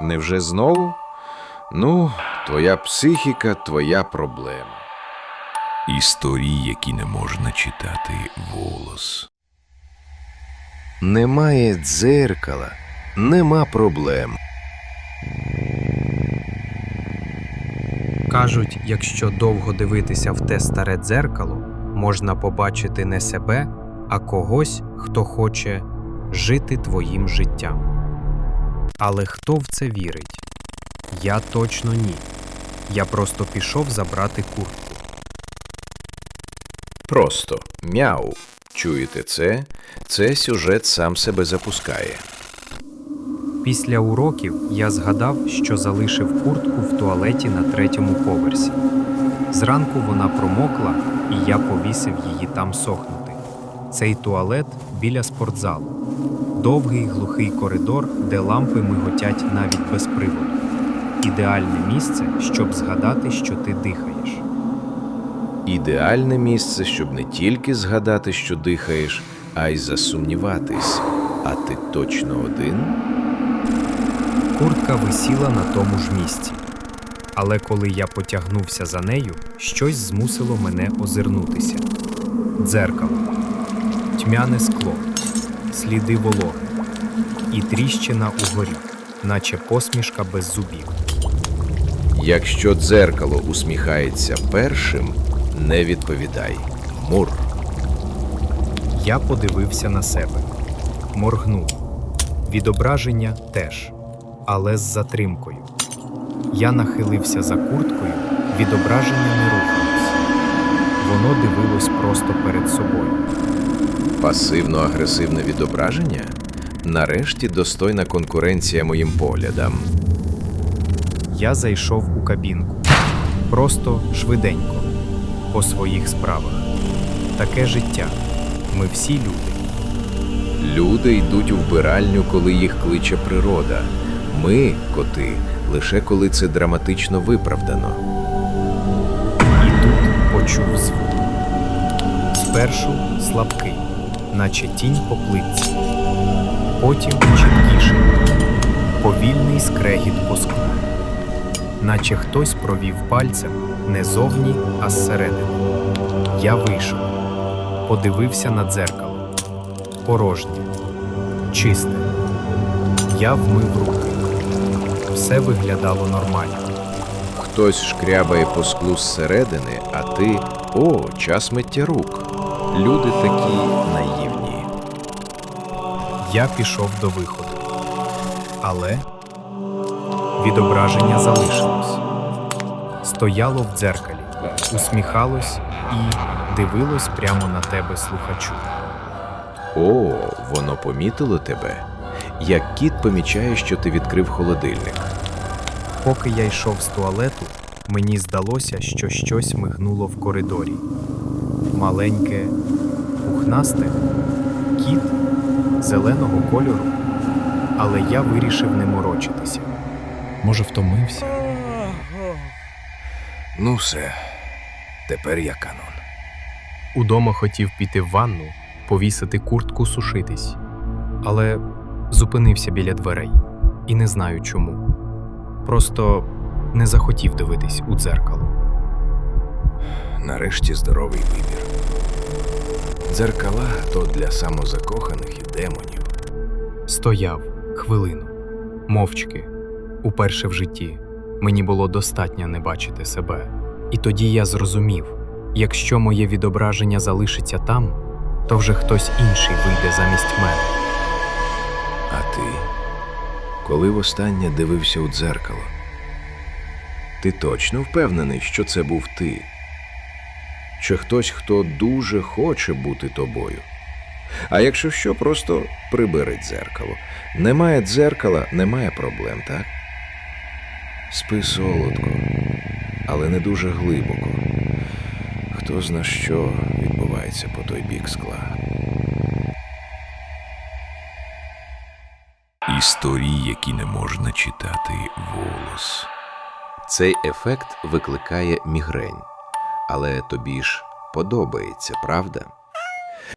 Невже знову? Ну, твоя психіка, твоя проблема. Історії, які не можна читати волос. Немає дзеркала, нема проблем. Кажуть, якщо довго дивитися в те старе дзеркало, можна побачити не себе, а когось, хто хоче жити твоїм життям. Але хто в це вірить? Я точно ні. Я просто пішов забрати куртку. Просто мяу. Чуєте це? Це сюжет сам себе запускає. Після уроків я згадав, що залишив куртку в туалеті на третьому поверсі. Зранку вона промокла, і я повісив її там сохнути. Цей туалет біля спортзалу. Довгий глухий коридор, де лампи миготять навіть без приводу. Ідеальне місце, щоб згадати, що ти дихаєш. Ідеальне місце, щоб не тільки згадати, що дихаєш, а й засумніватись. А ти точно один? Куртка висіла на тому ж місці. Але коли я потягнувся за нею, щось змусило мене озирнутися. Дзеркало, тьмяне скло, сліди вологи і тріщина угорі, наче посмішка без зубів. Якщо дзеркало усміхається першим, не відповідай. Мур. Я подивився на себе, моргнув. Відображення теж, але з затримкою. Я нахилився за курткою, відображення не рухалось. Воно дивилось просто перед собою. Пасивно-агресивне відображення? Нарешті достойна конкуренція моїм поглядам. Я зайшов у кабінку. Просто швиденько, по своїх справах. Таке життя. Ми всі люди. Люди йдуть у вбиральню, коли їх кличе природа. Ми, коти, лише коли це драматично виправдано. І тут почув звук. Спершу слабкий, наче тінь по плитці. Потім чіткіший, повільний скрегіт по склу. Наче хтось провів пальцем не зовні, а зсередини. Я вийшов, подивився на дзеркало. Порожнє, чисте. Я вмив руки. Все виглядало нормально. Хтось шкрябає по склу зсередини, а ти о, час миття рук. Люди такі. Я пішов до виходу. Але відображення залишилось. Стояло в дзеркалі, усміхалось і дивилось прямо на тебе слухачу. О, воно помітило тебе. Як кіт помічає, що ти відкрив холодильник. Поки я йшов з туалету, мені здалося, що щось мигнуло в коридорі. Маленьке, пухнасте, кіт зеленого кольору, але я вирішив не морочитися. Може, втомився? Ну все, тепер я канон. Удома хотів піти в ванну, повісити куртку сушитись, але зупинився біля дверей і не знаю чому. Просто не захотів дивитись у дзеркало. Нарешті здоровий вибір. Дзеркала то для самозакоханих і демонів. Стояв хвилину, мовчки, уперше в житті. Мені було достатньо не бачити себе. І тоді я зрозумів: якщо моє відображення залишиться там, то вже хтось інший вийде замість мене. А ти, коли востаннє дивився у дзеркало, ти точно впевнений, що це був ти? Чи хтось, хто дуже хоче бути тобою? А якщо що, просто прибери дзеркало. Немає дзеркала, немає проблем, так? Спи солодко, але не дуже глибоко. Хто зна що відбувається по той бік скла. Історії, які не можна читати волос. Цей ефект викликає мігрень. Але тобі ж подобається, правда?